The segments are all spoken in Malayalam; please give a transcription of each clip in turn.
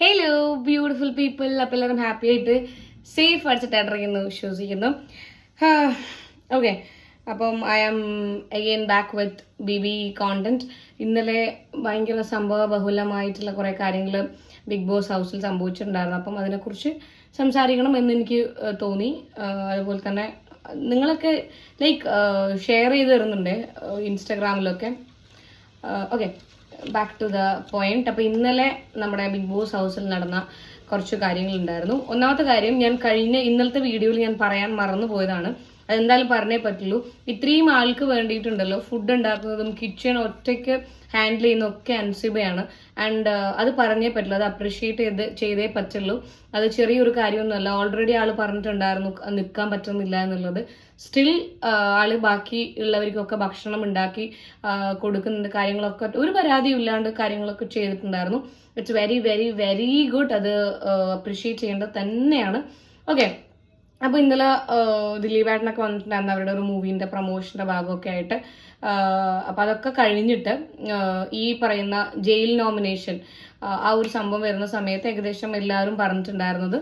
ഹലോ ബ്യൂട്ടിഫുൾ പീപ്പിൾ അപ്പോൾ എല്ലാവരും ഹാപ്പി ആയിട്ട് സേഫ് അടിച്ചിട്ടായിട്ടിരിക്കുന്നു വിശ്വസിക്കുന്നു. ഓക്കെ അപ്പം I am again back with B B content ഇന്നലെ ഭയങ്കര സംഭവ ബഹുലമായിട്ടുള്ള കുറേ കാര്യങ്ങൾ ബിഗ് ബോസ് ഹൗസിൽ സംഭവിച്ചിട്ടുണ്ടായിരുന്നു. അപ്പം അതിനെക്കുറിച്ച് സംസാരിക്കണം എന്ന് എനിക്ക് തോന്നി. അതുപോലെ തന്നെ നിങ്ങളൊക്കെ ലൈക്ക് ഷെയർ ചെയ്ത് തരുന്നുണ്ട് ഇൻസ്റ്റഗ്രാമിലൊക്കെ okay back to the point അപ്പോൾ ഇന്നലെ നമ്മുടെ ബിഗ് ബോസ് ഹൗസിൽ നടന്ന കുറച്ച് കാര്യങ്ങളുണ്ടായിരുന്നു ഒന്നാമത്തെ കാര്യം ഞാൻ കഴിഞ്ഞ ഇന്നലത്തെ വീഡിയോയിൽ ഞാൻ പറയാൻ മറന്നു പോയതാണ് അതെന്തായാലും പറഞ്ഞേ പറ്റുള്ളൂ. ഇത്രയും ആൾക്ക് വേണ്ടിയിട്ടുണ്ടല്ലോ ഫുഡ് ഉണ്ടാക്കുന്നതും കിച്ചൺ ഒറ്റയ്ക്ക് ഹാൻഡിൽ ചെയ്യുന്ന ഒക്കെ അൻസിബയാണ് ആൻഡ് അത് പറഞ്ഞേ പറ്റുള്ളൂ അത് അപ്രീഷിയേറ്റ് ചെയ്ത് ചെയ്തേ പറ്റുള്ളൂ. അത് ചെറിയൊരു കാര്യമൊന്നുമല്ല ഓൾറെഡി ആൾ പറഞ്ഞിട്ടുണ്ടായിരുന്നു നിൽക്കാൻ പറ്റുന്നില്ല എന്നുള്ളത്. സ്റ്റിൽ ആൾ ബാക്കി ഉള്ളവർക്കൊക്കെ ഭക്ഷണം ഉണ്ടാക്കി ആ, കൊടുക്കുന്നുണ്ട് കാര്യങ്ങളൊക്കെ. ഒരു പരാതിയും ഇല്ലാണ്ട് കാര്യങ്ങളൊക്കെ ചെയ്തിട്ടുണ്ടായിരുന്നു. It's very very very good അത് അപ്രീഷിയേറ്റ് ചെയ്യേണ്ടത് തന്നെയാണ്. ഓക്കെ അപ്പോൾ ഇന്നലെ ദിലീപേട്ടനൊക്കെ വന്നിട്ടുണ്ടായിരുന്നു അവരുടെ ഒരു മൂവീന്റെ പ്രൊമോഷന്റെ ഭാഗമൊക്കെ ആയിട്ട്. അപ്പോൾ അതൊക്കെ കഴിഞ്ഞിട്ട് ഈ പറയുന്ന ജയിൽ നോമിനേഷൻ ആ ഒരു സംഭവം വരുന്ന സമയത്ത് ഏകദേശം എല്ലാവരും പറഞ്ഞിട്ടുണ്ടായിരുന്നത്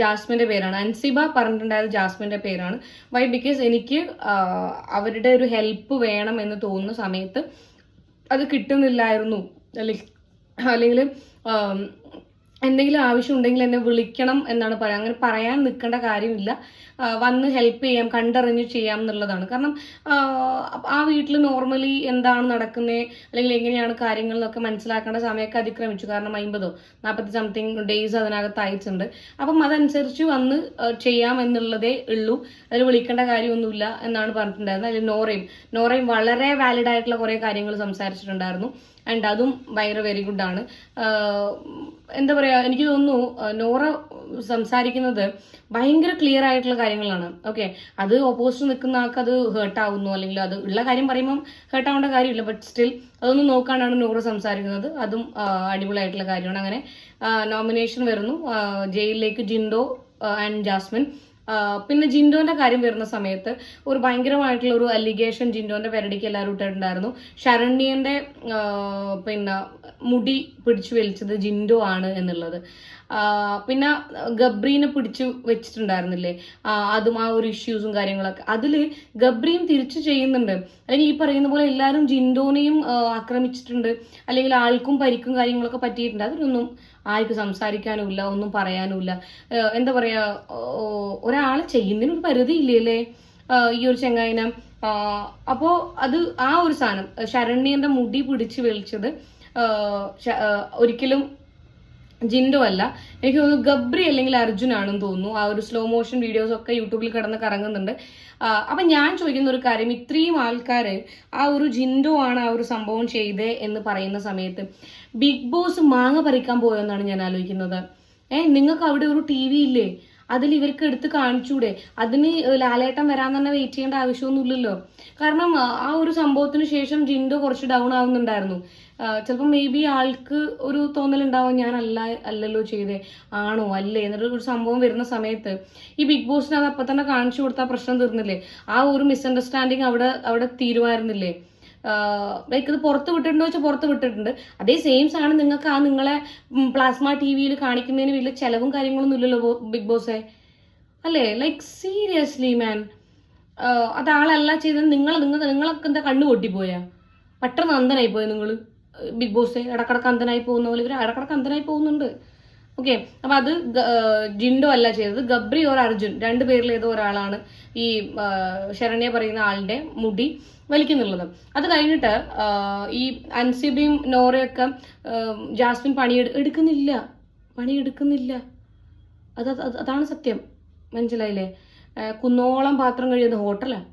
ജാസ്മിന്റെ പേരാണ്. അൻസിബ പറഞ്ഞിട്ടുണ്ടായത് ജാസ്മിന്റെ പേരാണ്. വൈ ബിക്കോസ് എനിക്ക് അവരുടെ ഒരു ഹെൽപ്പ് വേണം എന്ന് തോന്നുന്ന സമയത്ത് അത് കിട്ടുന്നില്ലായിരുന്നു. അല്ലെങ്കിൽ എന്തെങ്കിലും ആവശ്യം ഉണ്ടെങ്കിൽ എന്നെ വിളിക്കണം എന്നാണ് പറയുക അങ്ങനെ പറയാൻ നിൽക്കേണ്ട കാര്യമില്ല. വന്ന് ഹെൽപ്പ് ചെയ്യാം കണ്ടറിഞ്ഞ് ചെയ്യാം എന്നുള്ളതാണ്. കാരണം ആ, വീട്ടിൽ നോർമലി എന്താണ് നടക്കുന്നത് അല്ലെങ്കിൽ എങ്ങനെയാണ് കാര്യങ്ങൾ എന്നൊക്കെ മനസ്സിലാക്കേണ്ട സമയമൊക്കെ അതിക്രമിച്ചു. കാരണം അമ്പതോ നാൽപ്പത്തി സംതിങ് ഡേയ്സ് അതിനകത്ത് അയച്ചിട്ടുണ്ട് അപ്പം അതനുസരിച്ച് വന്ന് ചെയ്യാം എന്നുള്ളതേ ഉള്ളൂ. അതിൽ വിളിക്കേണ്ട കാര്യമൊന്നുമില്ല എന്നാണ് പറഞ്ഞിട്ടുണ്ടായിരുന്നത്. അതിൽ നോറയും നോറയും വളരെ വാലിഡ് ആയിട്ടുള്ള കുറേ കാര്യങ്ങൾ സംസാരിച്ചിട്ടുണ്ടായിരുന്നു. ആൻഡ് അതും ഭയങ്കര വെരി ഗുഡാണ് എന്താ പറയുക എനിക്ക് തോന്നുന്നു നോറ സംസാരിക്കുന്നത് ഭയങ്കര ക്ലിയർ ആയിട്ടുള്ള കാര്യങ്ങളാണ്. ഓക്കെ അത് ഓപ്പോസിറ്റ് നിൽക്കുന്ന ആൾക്ക് അത് ഹേർട്ട് ആവുന്നു. അല്ലെങ്കിൽ അത് ഉള്ള കാര്യം പറയുമ്പം ഹേർട്ട് ആവേണ്ട കാര്യമില്ല. ബട്ട് സ്റ്റിൽ അതൊന്നും നോക്കാനാണ് നോറ സംസാരിക്കുന്നത്. അതും അടിപൊളിയായിട്ടുള്ള കാര്യമാണ്. അങ്ങനെ നോമിനേഷൻ വരുന്നു. ജയിലിലേക്ക് ജിൻഡോ ആൻഡ് ജാസ്മിൻ. പിന്നെ ജിൻഡോന്റെ കാര്യം വരുന്ന സമയത്ത് ഒരു ഭയങ്കരമായിട്ടുള്ള ഒരു അലിഗേഷൻ ജിൻഡോന്റെ പെരടിക്ക് എല്ലാവരും ഇട്ടിട്ടുണ്ടായിരുന്നു. ശരണ്യന്റെ പിന്നെ മുടി പിടിച്ചു വലിച്ചത് ജിൻഡോ ആണ് എന്നുള്ളത്. പിന്നെ ഗബ്രീനെ പിടിച്ചു വെച്ചിട്ടുണ്ടായിരുന്നില്ലേ? അതും ആ ഒരു ഇഷ്യൂസും കാര്യങ്ങളൊക്കെ. അതിൽ ഗബ്രിയും തിരിച്ചു ചെയ്യുന്നുണ്ട്. അല്ലെങ്കിൽ ഈ പറയുന്ന പോലെ എല്ലാവരും ജിൻഡോനെയും ആക്രമിച്ചിട്ടുണ്ട്. അല്ലെങ്കിൽ ആൾക്കും പരിക്കും കാര്യങ്ങളൊക്കെ പറ്റിയിട്ടുണ്ട്. അതിനൊന്നും ആർക്കും സംസാരിക്കാനുമില്ല ഒന്നും പറയാനുമില്ല എന്താ പറയുക ഒരാൾ ചെയ്യുന്നതിന് ഒരു പരിധി ഇല്ലല്ലേ ആഹ് ഈ ഒരു ചെങ്ങായിനം. അപ്പോ അത് ആ ഒരു സാധനം ശരണ്യന്റെ മുടി പിടിച്ച് വലിച്ചത് ഒരിക്കലും ജിൻഡോ അല്ല. എനിക്ക് തോന്നുന്നു ഗബ്രി അല്ലെങ്കിൽ അർജുൻ ആണെന്ന് തോന്നുന്നു. ആ ഒരു സ്ലോ മോഷൻ വീഡിയോസ് ഒക്കെ യൂട്യൂബിൽ കിടന്ന് കറങ്ങുന്നുണ്ട്. അപ്പൊ ഞാൻ ചോദിക്കുന്ന ഒരു കാര്യം ഇത്രയും ആൾക്കാർ ആ ഒരു ജിൻഡോ ആണ് ആ ഒരു സംഭവം ചെയ്തേ എന്ന് പറയുന്ന സമയത്ത് ബിഗ് ബോസ് മാങ്ങ പറിക്കാൻ പോയെന്നാണ് ഞാൻ ആലോചിക്കുന്നത്. ഏ നിങ്ങൾക്ക് അവിടെ ഒരു ടി വി ഇല്ലേ? അതിൽ ഇവർക്ക് എടുത്ത് കാണിച്ചൂടെ? അതിന് ലാലേട്ടൻ വരാൻ തന്നെ വെയിറ്റ് ചെയ്യേണ്ട ആവശ്യമൊന്നുമില്ലല്ലോ. കാരണം ആ ഒരു സംഭവത്തിന് ശേഷം ജിൻഡോ കുറച്ച് ഡൗൺ ആവുന്നുണ്ടായിരുന്നു. ചിലപ്പോൾ മേ ബി ആൾക്ക് ഒരു തോന്നലുണ്ടാവും ഞാൻ അല്ല അല്ലല്ലോ ചെയ്തേ ആണോ അല്ലേ? എന്നൊരു ഒരു സംഭവം വരുന്ന സമയത്ത് ഈ ബിഗ് ബോസിന് അത് അപ്പം തന്നെ കാണിച്ചു കൊടുത്താൽ പ്രശ്നം തീർന്നില്ലേ? ആ ഒരു മിസ്അണ്ടർസ്റ്റാൻഡിങ് അവിടെ അവിടെ തീരുമായിരുന്നില്ലേ? ലൈക്ക് ഇത് പുറത്ത് വിട്ടിട്ടുണ്ടോ വെച്ചാൽ പുറത്ത് വിട്ടിട്ടുണ്ട്. അതേ സെയിം സാധനം നിങ്ങൾക്ക് ആ നിങ്ങളെ പ്ലാസ്മ ടി വിയിൽ കാണിക്കുന്നതിന് വലിയ ചിലവും കാര്യങ്ങളൊന്നും ഇല്ലല്ലോ ബിഗ് ബോസേ അല്ലേ? ലൈക്ക് സീരിയസ്ലി മാൻ അത് ആളല്ല ചെയ്തത് നിങ്ങൾ നിങ്ങൾ നിങ്ങളൊക്കെ എന്താ കണ്ണു പൊട്ടിപ്പോയാ? പെട്ടെന്ന് അന്തനായി പോയ നിങ്ങൾ ബിഗ് ബോസ് ഇടക്കിടക്ക് അന്ധനായി പോകുന്ന പോലെ ഇവർ ഇടക്കിടക്ക് അന്ധനായി പോകുന്നുണ്ട്. ഓക്കെ? അപ്പൊ അത് ജിൻഡോ അല്ല ചെയ്തത്. ഗബ്രി ഓർ അർജുൻ. രണ്ടു പേരിൽ ഏതോ ഒരാളാണ് ഈ ശരണ്യ പറയുന്ന ആളുടെ മുടി വലിക്കുന്നുള്ളത്. അത് കഴിഞ്ഞിട്ട് ഈ അൻസിബിയും നോറയൊക്കെ ജാസ്മിൻ പണി എടുക്കുന്നില്ല. പണിയെടുക്കുന്നില്ല അത് അത് അതാണ് സത്യം. മനസ്സിലായില്ലേ? കുന്നോളം പാത്രം കഴിയുന്ന ഹോട്ടലാണ്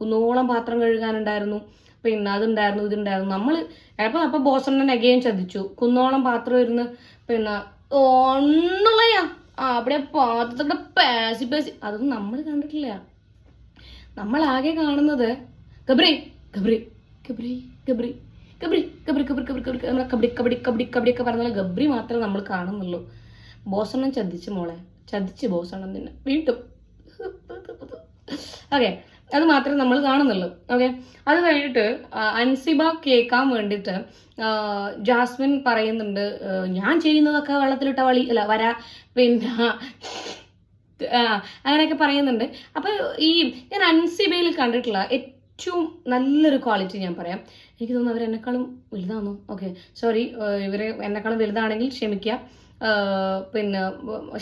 കുന്നോളം പാത്രം കഴുകാനുണ്ടായിരുന്നു. പിന്നെ അതുണ്ടായിരുന്നു ഇതുണ്ടായിരുന്നു നമ്മൾ ചിലപ്പോൾ അപ്പോൾ ബോസണ്ണൻ അഗെയിൻ ചതിച്ചു കുന്നോളം പാത്രം ഇരുന്ന് പിന്നെ ഒന്നുള്ളയാ അവിടെ പാത്രത്തിന്റെ പാസി പാസി അതൊന്നും നമ്മൾ കണ്ടിട്ടില്ല നമ്മൾ ആകെ കാണുന്നത് ഗബ്രി ഗബ്രി ഗബ്രി ഗബ്രി ഗബ്രി ഗബ്രി ഗബ്രി ഗബ്രി ഗബ്രി നമ്മളെ കബഡി കബഡി കബഡി കബഡി ഒക്കെ പറഞ്ഞാൽ ഗബ്രി മാത്രമേ നമ്മൾ കാണുന്നുള്ളൂ ബോസണ്ണം ചതിച്ചു മോളെ ചതിച്ച് ബോസണ്ണം തന്നെ വീണ്ടും ഓക്കെ അത് മാത്രമേ നമ്മൾ കാണുന്നുള്ളൂ. ഓക്കെ അത് കഴിഞ്ഞിട്ട് അൻസിബ കേൾക്കാൻ വേണ്ടിയിട്ട് ജാസ്മിൻ പറയുന്നുണ്ട് ഞാൻ ചെയ്യുന്നതൊക്കെ വെള്ളത്തിലിട്ട വളി അല്ല വര പിന്നെ അങ്ങനെയൊക്കെ പറയുന്നുണ്ട്. അപ്പോൾ ഈ ഞാൻ അൻസിബയിൽ കണ്ടിട്ടുള്ള ഏറ്റവും നല്ലൊരു ക്വാളിറ്റി ഞാൻ പറയാം. എനിക്ക് തോന്നുന്നു അവർ എന്നെക്കാളും വലുതാണോ ഓക്കെ സോറി ഇവർ എന്നെക്കാളും വലുതാണെങ്കിൽ ക്ഷമിക്കുക പിന്നെ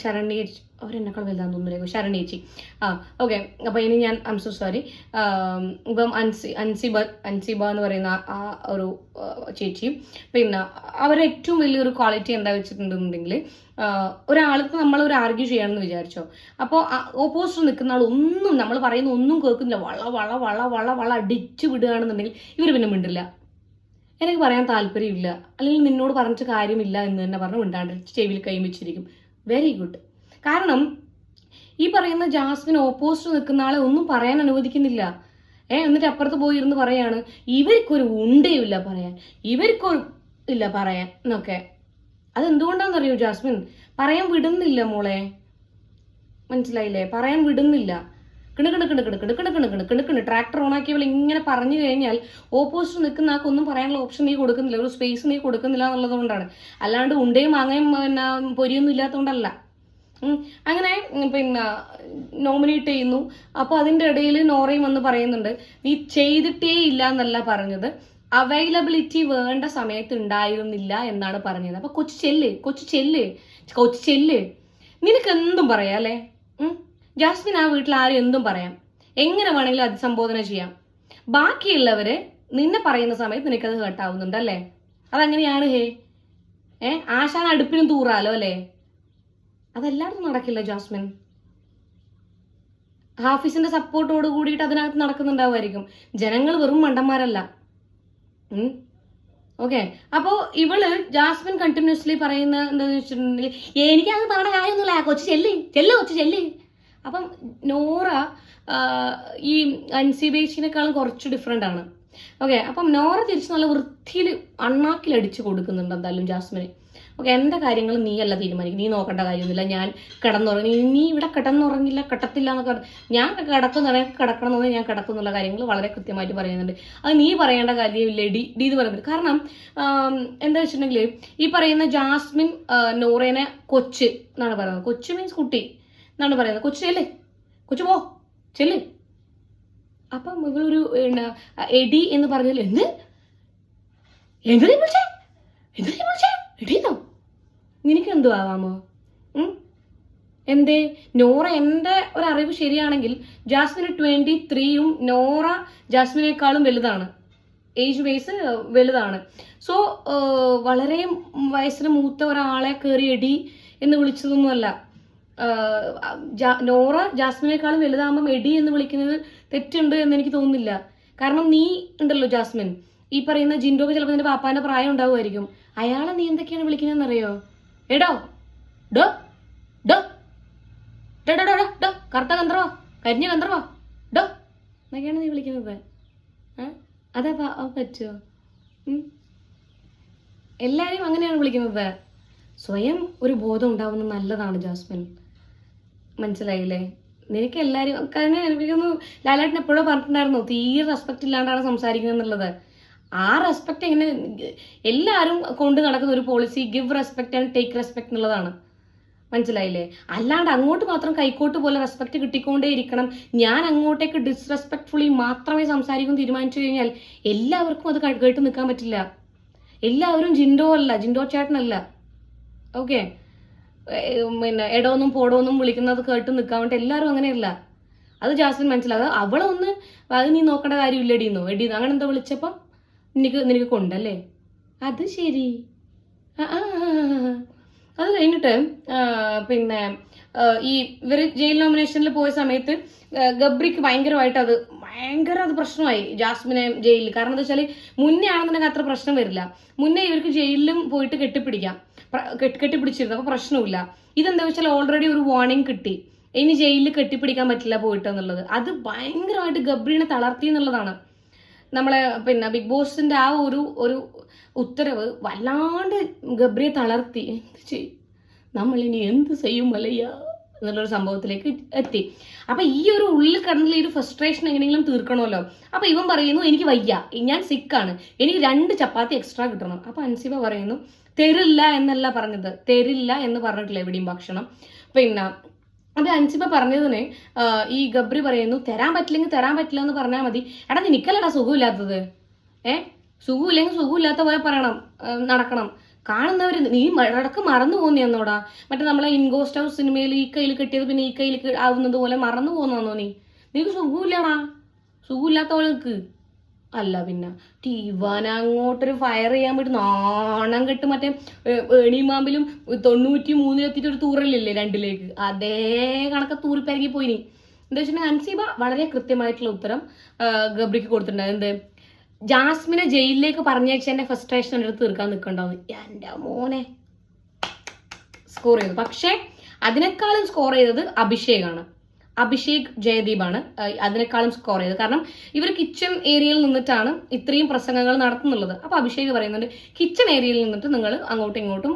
ശരണി ചേച്ചി അവരെന്നെക്കാളും വലുതാന്ന് തോന്നുന്നു ശരണി ചേച്ചി. ആ ഓക്കെ അപ്പോൾ ഇനി ഞാൻ ഐം സോ സോറി ഇപ്പം അൻസി അൻസിബ അൻസിബ എന്ന് പറയുന്ന ആ ഒരു ചേച്ചി ചേച്ചിയും പിന്നെ അവർ ഏറ്റവും വലിയൊരു ക്വാളിറ്റി എന്താ വെച്ചിട്ടുണ്ടെന്നുണ്ടെങ്കിൽ ഒരാൾക്ക് നമ്മൾ ഒരു ആർഗ്യൂ ചെയ്യണമെന്ന് വിചാരിച്ചോ. അപ്പോൾ ഓപ്പോസിറ്റ് നിൽക്കുന്ന ആൾ ഒന്നും നമ്മൾ പറയുന്ന ഒന്നും കേൾക്കുന്നില്ല. വള വള വള വള വള അടിച്ചു വിടുകയാണെന്നുണ്ടെങ്കിൽ ഇവർ പിന്നെ മിണ്ടില്ല. എനിക്ക് പറയാൻ താല്പര്യമില്ല. അല്ലെങ്കിൽ നിന്നോട് പറഞ്ഞിട്ട് കാര്യമില്ല എന്ന് തന്നെ പറഞ്ഞ് മിണ്ടാണ്ട് ചെവിയിൽ കൈ വെച്ചിരിക്കും. വെരി ഗുഡ് കാരണം ഈ പറയുന്ന ജാസ്മിൻ ഓപ്പോസിറ്റ് നിൽക്കുന്ന ആളെ ഒന്നും പറയാൻ അനുവദിക്കുന്നില്ല. ഏഹ് എന്നിട്ട് അപ്പുറത്ത് പോയിരുന്ന് പറയാണ് ഇവർക്കൊരു ഉണ്ടയും ഇല്ല പറയാൻ ഇവർക്കൊരു ഇല്ല പറയാൻ എന്നൊക്കെ. അതെന്തുകൊണ്ടാണെന്നറിയോ ജാസ്മിൻ? പറയാൻ വിടുന്നില്ല മോളെ. മനസ്സിലായില്ലേ? പറയാൻ വിടുന്നില്ല. കിണക്കിണ് കിണക്കിണ് കിണക്കിണ് കിണക്കിണ് കിണക്കിണ് ട്രാക്ടർ ഓണാക്കിയവൾ ഇങ്ങനെ പറഞ്ഞു കഴിഞ്ഞാൽ ഓപ്പോസിറ്റ് നിൽക്കുന്ന ആൾക്കൊന്നും പറയാനുള്ള ഓപ്ഷൻ നീ കൊടുക്കുന്നില്ല. ഒരു സ്പേസ് നീ കൊടുക്കുന്നില്ല എന്നുള്ളതുകൊണ്ടാണ്. അല്ലാണ്ട് ഉണ്ടയും മാങ്ങയും പിന്നെ പൊരിയൊന്നും ഇല്ലാത്തതുകൊണ്ടല്ല. അങ്ങനെ പിന്നെ നോമിനേറ്റ് ചെയ്യുന്നു. അപ്പോൾ അതിന്റെ ഇടയിൽ നോറയും വന്ന് പറയുന്നുണ്ട് നീ ചെയ്തിട്ടേ ഇല്ല എന്നല്ല പറഞ്ഞത്. അവൈലബിലിറ്റി വേണ്ട സമയത്ത് ഉണ്ടായിരുന്നില്ല എന്നാണ് പറഞ്ഞത്. അപ്പൊ കൊച്ചു ചെല്ല് കൊച്ചു ചെല്ല് കൊച്ചു ചെല്ല്. നിനക്ക് എന്തും പറയാം അല്ലേ? ജാസ്മിൻ ആ വീട്ടിൽ ആരും എന്തും പറയാം. എങ്ങനെ വേണമെങ്കിലും അതിസംബോധന ചെയ്യാം. ബാക്കിയുള്ളവര് നിന്നെ പറയുന്ന സമയത്ത് നിനക്കത് കേട്ടാവുന്നുണ്ട് അല്ലേ? അതങ്ങനെയാണ് ഹേ. ഏ? ആശാൻ അടുപ്പിനും തൂറാലോ അല്ലേ? അതെല്ലായിടത്തും നടക്കില്ല ജാസ്മിൻ. ഹാഫീസിന്റെ സപ്പോർട്ടോട് കൂടിയിട്ട് അതിനകത്ത് നടക്കുന്നുണ്ടാവുമായിരിക്കും. ജനങ്ങൾ വെറും മണ്ടന്മാരല്ല. ഓക്കെ. അപ്പോ ഇവൾ ജാസ്മിൻ കണ്ടിന്യൂസ്ലി പറയുന്ന എന്താന്ന് വെച്ചിട്ടുണ്ടെങ്കിൽ എനിക്കത് പറഞ്ഞ കാര്യമൊന്നുമില്ല. കൊച്ചു ചെല്ലി. ചെല്ലു കൊച്ചു ചെല്ലി. അപ്പം നോറ ഈ അൻസി ബേച്ചിനേക്കാളും കുറച്ച് ഡിഫറെന്റ് ആണ്. ഓക്കെ. അപ്പം നോറ തിരിച്ച് നല്ല വൃത്തിയിൽ അണ്ണാക്കിൽ അടിച്ച് കൊടുക്കുന്നുണ്ട് എന്തായാലും ജാസ്മിന്. ഓക്കെ എന്റെ കാര്യങ്ങൾ നീയല്ല തീരുമാനിക്കും നീ നോക്കേണ്ട കാര്യമൊന്നുമില്ല. ഞാൻ കിടന്നുറങ്ങി. നീ ഇവിടെ കിടന്നുറങ്ങില്ല കിടത്തില്ല എന്നൊക്കെ ഞാൻ കിടക്കുന്നുണ്ടെങ്കിൽ കിടക്കണം എന്ന് ഞാൻ കിടക്കുന്നുള്ള കാര്യങ്ങൾ വളരെ കൃത്യമായിട്ട് പറയുന്നുണ്ട്. അത് നീ പറയേണ്ട കാര്യമില്ല ഡി ഡി എന്ന് പറയുന്നത്. കാരണം എന്താ വെച്ചിട്ടുണ്ടെങ്കിൽ ഈ പറയുന്ന ജാസ്മിൻ നോറേനെ കൊച്ച് എന്നാണ് പറയുന്നത്. കൊച്ച് മീൻസ് കുട്ടി എന്നാണ് പറയുന്നത്. കൊച്ചു ചെല്ലേ. കൊച്ചു പോ. ചെല്ല്. അപ്പം ഇവളൊരു എഡി എന്ന് പറഞ്ഞാൽ എന്ത്? എന്തിനാ വിളിച്ചേ? എന്ത് നീ വിളിച്ചേ? എടീന്നോ? നിനക്ക് എന്തോ ആവാമോ എന്തേ? നോറ എന്റെ ഒരറിവ് ശരിയാണെങ്കിൽ ജാസ്മിന് ട്വന്റി ത്രീയും നോറ ജാസ്മിനേക്കാളും വലുതാണ്. ഏജ് വൈസ് വലുതാണ്. സോ വളരെ വയസ്സിന് മൂത്ത ഒരാളെ കയറി എടി എന്ന് വിളിച്ചതൊന്നുമല്ല. നോറ ജാസ്മിനേക്കാളും വലുതാകുമ്പം എടി എന്ന് വിളിക്കുന്നത് തെറ്റുണ്ട് എന്ന് എനിക്ക് തോന്നുന്നില്ല. കാരണം നീ ഉണ്ടല്ലോ ജാസ്മിൻ. ഈ പറയുന്ന ജിൻഡോക്ക് ചിലപ്പോൾ നിന്റെ പാപ്പാന്റെ പ്രായം ഉണ്ടാവുമായിരിക്കും. അയാളെ നീ എന്തൊക്കെയാണ് വിളിക്കുന്നതെന്ന് അറിയോ എടോ ഡോ ഡോ. ഡോ ഡോ ഡോ ഡോ കറുത്ത ഗന്ധർവോ കരിഞ്ഞ ഗന്ധർവോ ഡോ. എന്നൊക്കെയാണ് നീ വിളിക്കുന്നത് അതെ പറ്റുമോ ഉം? എല്ലാവരെയും അങ്ങനെയാണ് വിളിക്കുന്നത് സ്വയം ഒരു ബോധം ഉണ്ടാവുന്നത് നല്ലതാണ് ജാസ്മിൻ. മനസ്സിലായില്ലേ? നിനക്ക് എല്ലാവരും കാരണം എനിക്കൊന്ന് ലാലേട്ടൻ എപ്പോഴോ പറഞ്ഞിട്ടുണ്ടായിരുന്നു തീരെ റെസ്പെക്റ്റ് ഇല്ലാണ്ടാണ് സംസാരിക്കുന്നത് എന്നുള്ളത് ആ റെസ്പെക്ട് എങ്ങനെ എല്ലാവരും കൊണ്ട് നടക്കുന്ന ഒരു policy give respect and take respect എന്നുള്ളതാണ്. മനസ്സിലായില്ലേ? അല്ലാണ്ട് അങ്ങോട്ട് മാത്രം കൈക്കോട്ട് പോലെ റെസ്പെക്ട് കിട്ടിക്കൊണ്ടേ ഇരിക്കണം ഞാൻ അങ്ങോട്ടേക്ക് ഡിസ്റെസ്പെക്ട്ഫുള്ളി മാത്രമേ സംസാരിക്കും തീരുമാനിച്ചു കഴിഞ്ഞാൽ എല്ലാവർക്കും അത് കേട്ട് നിൽക്കാൻ പറ്റില്ല. എല്ലാവരും ജിൻഡോ അല്ല ജിൻഡോ ചേട്ടനല്ല. ഓക്കെ? പിന്നെ എടോന്നും പോടോന്നും വിളിക്കുന്നത് കേട്ട് നിൽക്കാൻ വേണ്ടി എല്ലാവരും അങ്ങനെയല്ല. അത് ജാസ്മിൻ മനസ്സിലാകും അവളൊന്ന് അത് നീ നോക്കേണ്ട കാര്യമില്ല എടീന്നോ? എടീന്നോ അങ്ങനെ എന്താ വിളിച്ചപ്പോൾ നിനക്ക് നിനക്ക് കൊണ്ടല്ലേ? അത് ശരി. അത് കഴിഞ്ഞിട്ട് പിന്നെ ഈ ഇവർ ജയിൽ നോമിനേഷനിൽ പോയ സമയത്ത് ഗബ്രിക്ക് ഭയങ്കരമായിട്ട് അത് ഭയങ്കര അത് പ്രശ്നമായി ജാസ്മിനെ ജയിലിൽ കാരണം എന്താ വെച്ചാൽ മുന്നേ ആണെന്നുണ്ടെങ്കിൽ അത്ര പ്രശ്നം വരില്ല. മുന്നേ ഇവർക്ക് ജയിലിലും പോയിട്ട് കെട്ടിപ്പിടിക്കാം. കെട്ടിപ്പിടിച്ചിരുന്നു. അപ്പോൾ പ്രശ്നമില്ല ഇതെന്താ വെച്ചാൽ ഓൾറെഡി ഒരു വാർണിംഗ് കിട്ടി. ഇനി ജയിലിൽ കെട്ടിപ്പിടിക്കാൻ പറ്റില്ല പോയിട്ട് എന്നുള്ളത്. അത് ഭയങ്കരമായിട്ട് ഗബ്രീനെ തളർത്തി എന്നുള്ളതാണ്. നമ്മളെ പിന്നെ ബിഗ് ബോസിന്റെ ആ ഒരു ഒരു ഉത്തരവ് വല്ലാണ്ട് ഗബ്രിയെ തളർത്തി. എന്ത് ചെയ്യും നമ്മളിനി എന്ത് ചെയ്യും മലയ്യ എന്നുള്ളൊരു സംഭവത്തിലേക്ക് എത്തി. അപ്പൊ ഈ ഒരു ഉള്ളിൽ കിടന്നുള്ള ഒരു ഫ്രസ്ട്രേഷൻ എങ്ങനെയെങ്കിലും തീർക്കണമല്ലോ. അപ്പൊ ഇവൻ പറയുന്നു എനിക്ക് വയ്യ. ഞാൻ സിക്കാണ് എനിക്ക് രണ്ട് ചപ്പാത്തി എക്സ്ട്രാ കിട്ടണം. അപ്പൊ അൻസിബ പറയുന്നു തരില്ല എന്നല്ല പറഞ്ഞത്. തരില്ല എന്ന് പറഞ്ഞിട്ടില്ല എവിടെയും ഭക്ഷണം. പിന്നെ അപ്പൊ അഞ്ചിപ്പ പറഞ്ഞതിന് ഈ ഗബ്രി പറയുന്നു തരാൻ പറ്റില്ലെങ്കിൽ തരാൻ പറ്റില്ല എന്ന് പറഞ്ഞാൽ മതി. എടാ നിനക്കല്ലടാ സുഖമില്ലാത്തത്? ഏ? സുഖമില്ലെങ്കിൽ സുഖമില്ലാത്ത പോലെ പറയണം നടക്കണം. കാണുന്നവർ നീ ഇടയ്ക്ക് മറന്നു പോന്നി എന്നോടാ മറ്റേ നമ്മളെ ഇൻഗോസ്റ്റ് ഹൗസ് സിനിമയിൽ ഈ കയ്യിൽ കെട്ടിയത് പിന്നെ ഈ കയ്യിൽ ആവുന്നത് പോലെ മറന്നു പോന്നോ നീ? നിനക്ക് സുഖമില്ലടാ? സുഖമില്ലാത്ത പോലെ നിൽക്ക് അല്ല പിന്നെ തീവാനങ്ങോട്ടൊരു ഫയർ ചെയ്യാൻ പറ്റും നാണം കെട്ട് മറ്റേ ഏണിമാമ്പിലും തൊണ്ണൂറ്റി മൂന്നിലെത്തിയിട്ട് ഒരു തൂറലില്ലേ രണ്ടിലേക്ക്? അതേ കണക്ക് തൂറിപ്പരങ്ങി പോയിനി. എന്താ വെച്ചിട്ടുണ്ടെങ്കിൽ അൻസീബ വളരെ കൃത്യമായിട്ടുള്ള ഉത്തരം ഗബ്രിക്ക് കൊടുത്തിട്ടുണ്ട് എന്ത്? ജാസ്മിനെ ജയിലിലേക്ക് പറഞ്ഞയച്ചതിന്റെ ഫ്രസ്ട്രേഷൻ എന്റെ അടുത്ത് തീർക്കാൻ നിൽക്കണ്ടാവും എന്റെ മോനെ. സ്കോർ ചെയ്തു. പക്ഷേ അതിനേക്കാളും സ്കോർ ചെയ്തത് അഭിഷേകാണ്. അഭിഷേക് ജയദീപാണ് അതിനേക്കാളും സ്കോർ ചെയ്തത്. കാരണം ഇവർ കിച്ചൺ ഏരിയയിൽ നിന്നിട്ടാണ് ഇത്രയും പ്രസംഗങ്ങൾ നടത്തുന്നുള്ളത്. അപ്പോൾ അഭിഷേക് പറയുന്നുണ്ട് കിച്ചൺ ഏരിയയിൽ നിന്നിട്ട് നിങ്ങൾ അങ്ങോട്ടും ഇങ്ങോട്ടും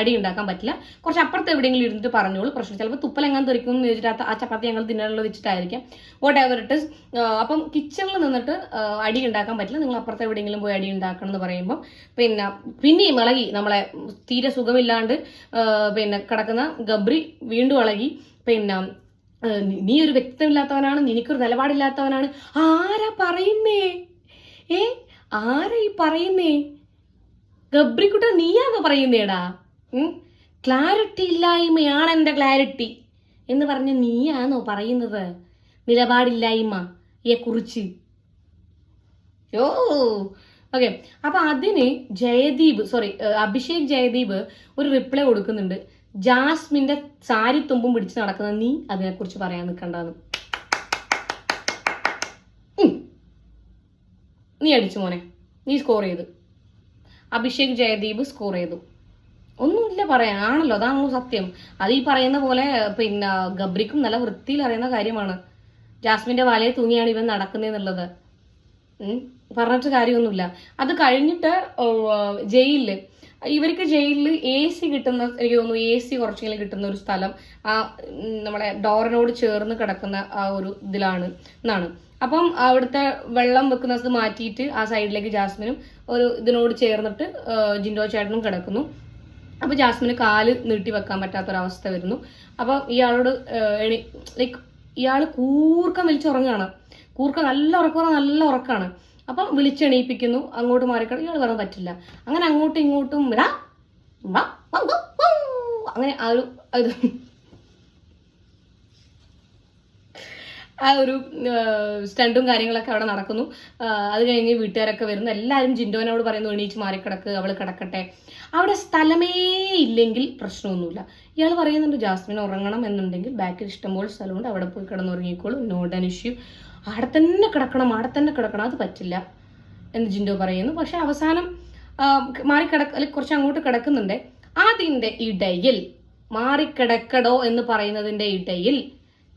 അടി ഉണ്ടാക്കാൻ പറ്റില്ല. കുറച്ച് അപ്പുറത്ത് എവിടെയെങ്കിലും ഇരുന്നിട്ട് പറഞ്ഞോളൂ. പ്രശ്നം ചിലപ്പോൾ തുപ്പലെങ്ങാൻ തെറിക്കും എന്ന് വെച്ചിട്ട് ആ ചപ്പാത്തി ഞങ്ങൾ തിന്നാനുള്ള വെച്ചിട്ടായിരിക്കാം. വാട്ട് എവർ ഇറ്റ് ഇസ് അപ്പം കിച്ചണിൽ നിന്നിട്ട് അടി ഉണ്ടാക്കാൻ പറ്റില്ല. നിങ്ങൾ അപ്പുറത്ത് എവിടെയെങ്കിലും പോയി അടി ഉണ്ടാക്കണം എന്ന് പറയുമ്പോൾ പിന്നെ പിന്നെയും ഇളകി നമ്മളെ തീരെ സുഖമില്ലാണ്ട് പിന്നെ കിടക്കുന്ന ഗബ്രി വീണ്ടും ഇളകി. പിന്നെ നീ- ഒരു വ്യക്തിത്വമില്ലാത്തവനാണ് നിനക്കൊരു നിലപാടില്ലാത്തവനാണ്. ആരാ പറയുന്നേ? ഏ ആരാ ഈ പറയുന്നേ? ഗബ്രിക്കുട്ട നീയാന്ന് പറയുന്നേടാ? ക്ലാരിറ്റി ഇല്ലായ്മയാണ് എന്റെ ക്ലാരിറ്റി എന്ന് പറഞ്ഞ നീയാണോ പറയുന്നത്? നിലപാടില്ലായ്മയെ കുറിച്ച് ഓ ഓക്കെ. അപ്പൊ അതിന് ജയദീപ് സോറി അഭിഷേക് ജയദീപ് ഒരു റിപ്ലൈ കൊടുക്കുന്നുണ്ട്. ജാസ്മിന്റെ സാരി തുമ്പും പിടിച്ച് നടക്കുന്ന നീ അതിനെക്കുറിച്ച് പറയാൻ നിൽക്കണ്ടെന്ന്. നീ അടിച്ചു മോനെ. നീ സ്കോർ ചെയ്തു. അഭിഷേക് ജയദീപ് സ്കോർ ചെയ്തു. ഒന്നുമില്ല പറയാൻ. ആണല്ലോ അതാണല്ലോ സത്യം. അത് ഈ പറയുന്ന പോലെ പിന്നെ ഗബ്രിക്കും നല്ല വൃത്തിയിൽ അറിയുന്ന കാര്യമാണ്. ജാസ്മിന്റെ വലയെ തൂങ്ങിയാണ് ഇവൻ നടക്കുന്നതെന്നുള്ളത്. പറഞ്ഞിട്ട് കാര്യമൊന്നുമില്ല. അത് കഴിഞ്ഞിട്ട് ജയിലിൽ ഇവർക്ക് ജയിലിൽ എ സി കിട്ടുന്ന എനിക്ക് തോന്നുന്നു എ സി കുറച്ചെങ്കിലും കിട്ടുന്ന ഒരു സ്ഥലം ആ നമ്മളെ ഡോറിനോട് ചേർന്ന് കിടക്കുന്ന ആ ഒരു ഇതിലാണ് എന്നാണ് അപ്പം അവിടുത്തെ വെള്ളം വെക്കുന്നത് മാറ്റിയിട്ട് ആ സൈഡിലേക്ക് ജാസ്മിനും ഒരു ഇതിനോട് ചേർന്നിട്ട് ജിൻഡോ ചേട്ടനും കിടക്കുന്നു. അപ്പൊ ജാസ്മിന് കാൽ നീട്ടി വെക്കാൻ പറ്റാത്തൊരവസ്ഥ വരുന്നു. അപ്പൊ ഇയാളോട് എണി ലൈക്ക് ഇയാൾ കൂർക്കം വലിച്ചുറങ്ങുകയാണ്. കൂർക്കം നല്ല ഉറക്കം നല്ല ഉറക്കാണ്. അപ്പൊ വിളിച്ചെണീപ്പിക്കുന്നു. അങ്ങോട്ട് മാറിക്കണം ഇയാൾ പറയാൻ പറ്റില്ല. അങ്ങനെ അങ്ങോട്ടും ഇങ്ങോട്ടും ഇടാ. അങ്ങനെ ആ ഒരു ആ ഒരു സ്റ്റണ്ടും കാര്യങ്ങളൊക്കെ അവിടെ നടക്കുന്നു. അത് കഴിഞ്ഞ് വീട്ടുകാരൊക്കെ വരുന്നു. എല്ലാവരും ജിൻഡോനോട് പറയുന്നു എണീച്ച് മാറിക്കിടക്ക് അവൾ കിടക്കട്ടെ. അവിടെ സ്ഥലമേ ഇല്ലെങ്കിൽ പ്രശ്നമൊന്നുമില്ല. ഇയാൾ പറയുന്നുണ്ട് ജാസ്മിൻ ഉറങ്ങണം എന്നുണ്ടെങ്കിൽ ബാക്കിൽ ഇഷ്ടംപോലെ സ്ഥലമുണ്ട്. അവിടെ പോയി കിടന്നുറങ്ങിക്കോളും. നോട്ട് ആൻ ഇഷ്യൂ അവിടെ തന്നെ കിടക്കണം അവിടെ തന്നെ കിടക്കണം. അത് പറ്റില്ല എന്ന് ജിൻഡോ പറയുന്നു. പക്ഷെ അവസാനം മാറി മാറിക്കിടക്ക അല്ലെങ്കിൽ കുറച്ച് അങ്ങോട്ട് കിടക്കുന്നുണ്ട്. അതിന്റെ ഇടയിൽ മാറിക്കിടക്കടോ എന്ന് പറയുന്നതിന്റെ ഇടയിൽ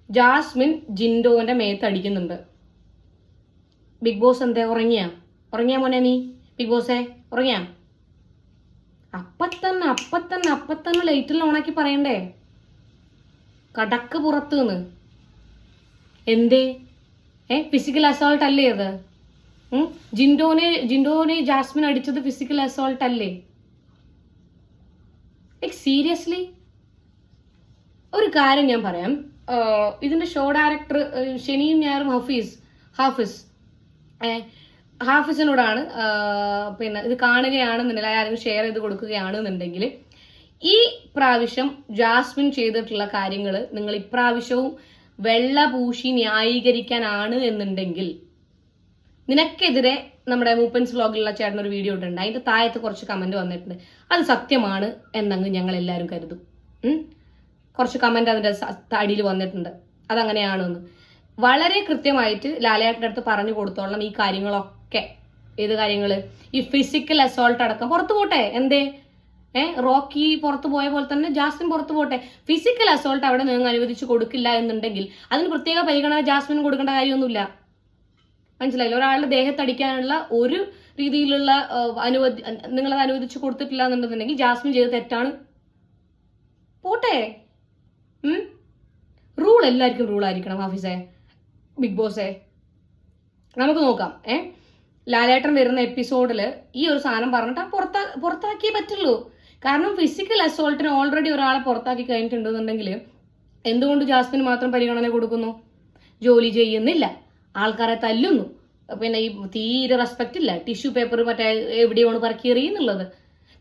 ജാസ്മിൻ ജിൻഡോന്റെ മേത്ത് അടിക്കുന്നുണ്ട്. ബിഗ് ബോസ് എന്തേ? ഉറങ്ങിയാ? ഉറങ്ങിയാ മോനെ നീ? ബിഗ് ബോസേ ഉറങ്ങിയാ? അപ്പത്തന്നെ അപ്പത്തന്നെ അപ്പത്തന്നെ ലൈറ്റിൽ ഓണാക്കി പറയണ്ടേ? കടക്ക് പുറത്തുനിന്ന്. എന്തേ? ഏ ഫിസിക്കൽ അസോൾട്ട് അല്ലേ അത്? ജിൻഡോനെ ജിൻഡോനെ ജാസ്മിൻ അടിച്ചത് ഫിസിക്കൽ അസോൾട്ട് അല്ലേ? സീരിയസ്ലി ഒരു കാര്യം ഞാൻ പറയാം. ഇതിന്റെ ഷോ ഡയറക്ടർ ശനിയും ഞായറും ഹഫീസ് ഹാഫിസ്. ഏഹ് ഹാഫിസിനോടാണ് പിന്നെ ഇത് കാണുകയാണെന്നുണ്ടെങ്കിൽ ആരെങ്കിലും ഷെയർ ചെയ്ത് കൊടുക്കുകയാണെന്നുണ്ടെങ്കിൽ ഈ പ്രാവശ്യം ജാസ്മിൻ ചെയ്തിട്ടുള്ള കാര്യങ്ങൾ നിങ്ങൾ ഇപ്രാവശ്യവും വെള്ള പൂശി ന്യായീകരിക്കാനാണ് എന്നുണ്ടെങ്കിൽ നിനക്കെതിരെ നമ്മുടെ മൂപ്പൻസ് വ്ളോഗിലുള്ള ചേട്ടൻ ഒരു വീഡിയോ ഉണ്ട് അതിന്റെ താഴത്ത് കുറച്ച് കമന്റ് വന്നിട്ടുണ്ട്. അത് സത്യമാണ് എന്നങ്ങ് ഞങ്ങൾ എല്ലാവരും കരുതും കുറച്ച് കമന്റ് അതിന്റെ അടിയിൽ വന്നിട്ടുണ്ട്. അതങ്ങനെയാണെന്ന്. വളരെ കൃത്യമായിട്ട് ലാലയാട്ടിന്റെ അടുത്ത് പറഞ്ഞു കൊടുത്തോളണം ഈ കാര്യങ്ങളൊക്കെ. ഏത് കാര്യങ്ങൾ? ഈ ഫിസിക്കൽ അസോൾട്ട് അടക്കം. പുറത്തു പോട്ടെ എന്തേ? ഏ റോക്കി പുറത്തു പോയ പോലെ തന്നെ ജാസ്മിൻ പുറത്തു പോട്ടെ. ഫിസിക്കൽ അസോൾട്ട് അവിടെ നിങ്ങൾ അനുവദിച്ചു കൊടുക്കില്ല എന്നുണ്ടെങ്കിൽ അതിന് പ്രത്യേക പരിഗണന ജാസ്മിൻ കൊടുക്കേണ്ട കാര്യമൊന്നുമില്ല. മനസ്സിലായില്ല? ഒരാളുടെ ദേഹത്തടിക്കാനുള്ള ഒരു രീതിയിലുള്ള അനുവദി നിങ്ങളത് അനുവദിച്ചു കൊടുത്തിട്ടില്ല എന്നുണ്ടെന്നുണ്ടെങ്കിൽ ജാസ്മിൻ ചെയ്ത് തെറ്റാണ്. പോട്ടെ. റൂൾ എല്ലാവർക്കും റൂൾ ആയിരിക്കണം ഹാഫീസേ. ബിഗ് ബോസേ. നമുക്ക് നോക്കാം. ഏഹ് ലാലേട്ടൻ വരുന്ന എപ്പിസോഡിൽ ഈ ഒരു സാധനം പറഞ്ഞിട്ട് പുറത്താ പുറത്താക്കിയേ പറ്റുള്ളൂ. കാരണം ഫിസിക്കൽ അസോൾട്ടിന് ഓൾറെഡി ഒരാളെ പുറത്താക്കി കഴിഞ്ഞിട്ടുണ്ടെന്നുണ്ടെങ്കിൽ എന്തുകൊണ്ട് ജാസ്മിന് മാത്രം പരിഗണന കൊടുക്കുന്നു? ജോലി ചെയ്യുന്നില്ല. ആൾക്കാരെ തല്ലുന്നു. പിന്നെ ഈ തീരെ റെസ്പെക്റ്റ് ഇല്ല. ടിഷ്യൂ പേപ്പർ മറ്റേ എവിടെയാണ് പറക്കി എറിയുന്നുള്ളത്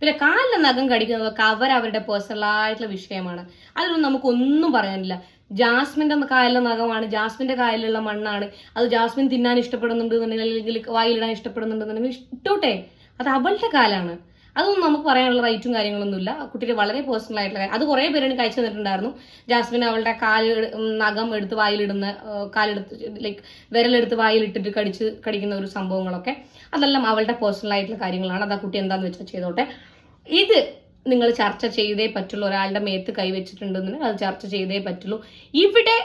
പിന്നെ കാലിലെ നഖം കടിക്കുന്നതൊക്കെ അവരുടെ പേഴ്സണൽ ആയിട്ടുള്ള വിഷയമാണ്. അതിലൊന്നും നമുക്കൊന്നും പറയാനില്ല. ജാസ്മിന്റെ കായലിലെ നഖമാണ് ജാസ്മിന്റെ കായലിലുള്ള മണ്ണാണ്. അത് ജാസ്മിൻ തിന്നാൻ ഇഷ്ടപ്പെടുന്നുണ്ടെന്നുണ്ടെങ്കിൽ അല്ലെങ്കിൽ വായിലിടാൻ ഇഷ്ടപ്പെടുന്നുണ്ടെന്നുണ്ടെങ്കിൽ ഇട്ടോട്ടെ. അത് അവളുടെ കാലാണ്. അതൊന്നും നമുക്ക് പറയാനുള്ള റൈറ്റും കാര്യങ്ങളൊന്നുമില്ല. കുട്ടിയുടെ വളരെ പേഴ്സണൽ ആയിട്ടുള്ള അത് കുറേ പേര് കഴിച്ചു തന്നിട്ടുണ്ടായിരുന്നു. ജാസ്മിൻ അവളുടെ കാൽ നഖം എടുത്ത് വായിലിടുന്ന കാലെടുത്ത് ലൈക്ക് വിരലെടുത്ത് വായിലിട്ടിട്ട് കടിച്ച് കടിക്കുന്ന ഒരു സംഭവങ്ങളൊക്കെ. അതെല്ലാം അവളുടെ പേഴ്സണൽ ആയിട്ടുള്ള കാര്യങ്ങളാണ്. അത് ആ കുട്ടി എന്താന്ന് വെച്ചാൽ ചെയ്തോട്ടെ. ഇത് നിങ്ങൾ ചർച്ച ചെയ്തേ പറ്റുള്ളൂ. ഒരാളുടെ മേത്ത് കൈവച്ചിട്ടുണ്ടെന്ന് അത് ചർച്ച ചെയ്തേ പറ്റുള്ളൂ. ഇവിടെ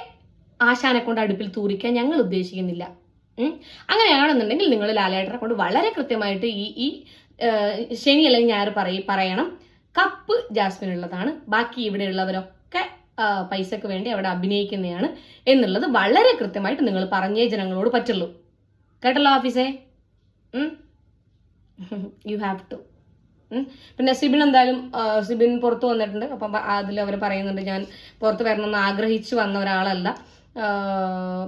ആശാനെ കൊണ്ട് അടുപ്പിൽ തൂറിക്കാൻ ഞങ്ങൾ ഉദ്ദേശിക്കുന്നില്ല. അങ്ങനെയാണെന്നുണ്ടെങ്കിൽ നിങ്ങൾ ലാലേട്ടനെ കൊണ്ട് വളരെ കൃത്യമായിട്ട് ഈ ഈ ശനി അല്ലെങ്കിൽ ഞായർ പറയും പറയണം. കപ്പ് ജാസ്മിൻ ഉള്ളതാണ് ബാക്കി ഇവിടെ ഉള്ളവരൊക്കെ പൈസക്ക് വേണ്ടി അവിടെ അഭിനയിക്കുന്നതാണ് എന്നുള്ളത് വളരെ കൃത്യമായിട്ട് നിങ്ങൾ പറഞ്ഞേ ജനങ്ങളോട് പറ്റുള്ളൂ. കേട്ടല്ലോ ഓഫീസേ യു ഹാവ് ടു പിന്നെ സിബിൻ എന്തായാലും സിബിൻ പുറത്ത് വന്നിട്ടുണ്ട്. അപ്പം അതിൽ അവർ പറയുന്നുണ്ട് ഞാൻ പുറത്ത് വരണമെന്ന് ആഗ്രഹിച്ചു വന്ന ഒരാളല്ല.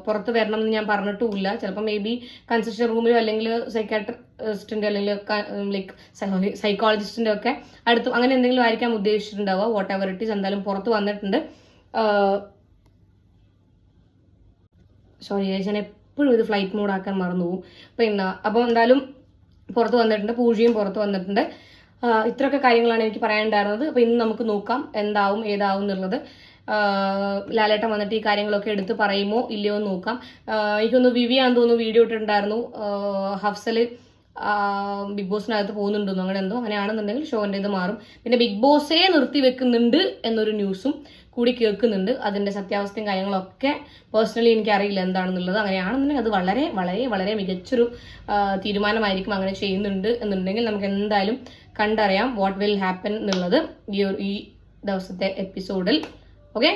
പുറത്ത് വരണം എന്ന് ഞാൻ പറഞ്ഞിട്ടുമില്ല. ചിലപ്പോൾ മേ ബി കൺസെഷൻ റൂമിലോ അല്ലെങ്കിൽ സൈക്കാട്രിസ്റ്റിന്റെ അല്ലെങ്കിൽ ലൈക്ക് സൈക്കോളജിസ്റ്റിന്റെ ഒക്കെ അടുത്ത് അങ്ങനെ എന്തെങ്കിലും ആയിരിക്കാം ഉദ്ദേശിച്ചിട്ടുണ്ടാവുക. വാട്ട് എവർ ഇറ്റ് ഈസ് എന്തായാലും പുറത്ത് വന്നിട്ടുണ്ട്. സോറി ഞാൻ എപ്പോഴും ഇത് ഫ്ലൈറ്റ് മോഡാക്കാൻ മറന്നു പോകും. പിന്നെ അപ്പോൾ എന്തായാലും പുറത്ത് വന്നിട്ടുണ്ട്. പൂജയും പുറത്ത് വന്നിട്ടുണ്ട്. ഇത്രയൊക്കെ കാര്യങ്ങളാണ് എനിക്ക് പറയാനുണ്ടായിരുന്നത്. അപ്പോൾ ഇന്ന് നമുക്ക് നോക്കാം എന്താവും ഏതാവും എന്നുള്ളത്. ലാലേട്ടൻ വന്നിട്ട് ഈ കാര്യങ്ങളൊക്കെ എടുത്ത് പറയുമോ ഇല്ലയോ എന്ന് നോക്കാം. എനിക്കൊന്ന് വിവിയാന്ന് തോന്നുന്നു വീഡിയോ ഇട്ടിട്ടുണ്ടായിരുന്നു. ഹഫ്സൽ ബിഗ് ബോസിനകത്ത് പോകുന്നുണ്ടെന്നോ അങ്ങനെ എന്തോ അങ്ങനെയാണെന്നുണ്ടെങ്കിൽ ഷോന്റെ ഇത് മാറും. പിന്നെ ബിഗ് ബോസേ നിർത്തി വെക്കുന്നുണ്ട് എന്നൊരു ന്യൂസും കൂടി കേൾക്കുന്നുണ്ട്. അതിന്റെ സത്യാവസ്ഥയും കാര്യങ്ങളൊക്കെ പേഴ്സണലി എനിക്കറിയില്ല എന്താണെന്നുള്ളത്. അങ്ങനെയാണെന്നുണ്ടെങ്കിൽ അത് വളരെ വളരെ വളരെ മികച്ചൊരു തീരുമാനമായിരിക്കും അങ്ങനെ ചെയ്യുന്നുണ്ട് എന്നുണ്ടെങ്കിൽ നമുക്ക് എന്തായാലും കണ്ടറിയാം വാട്ട് വിൽ ഹാപ്പൻ എന്നുള്ളത് ഈ ദിവസത്തെ എപ്പിസോഡിൽ ഓക്കെ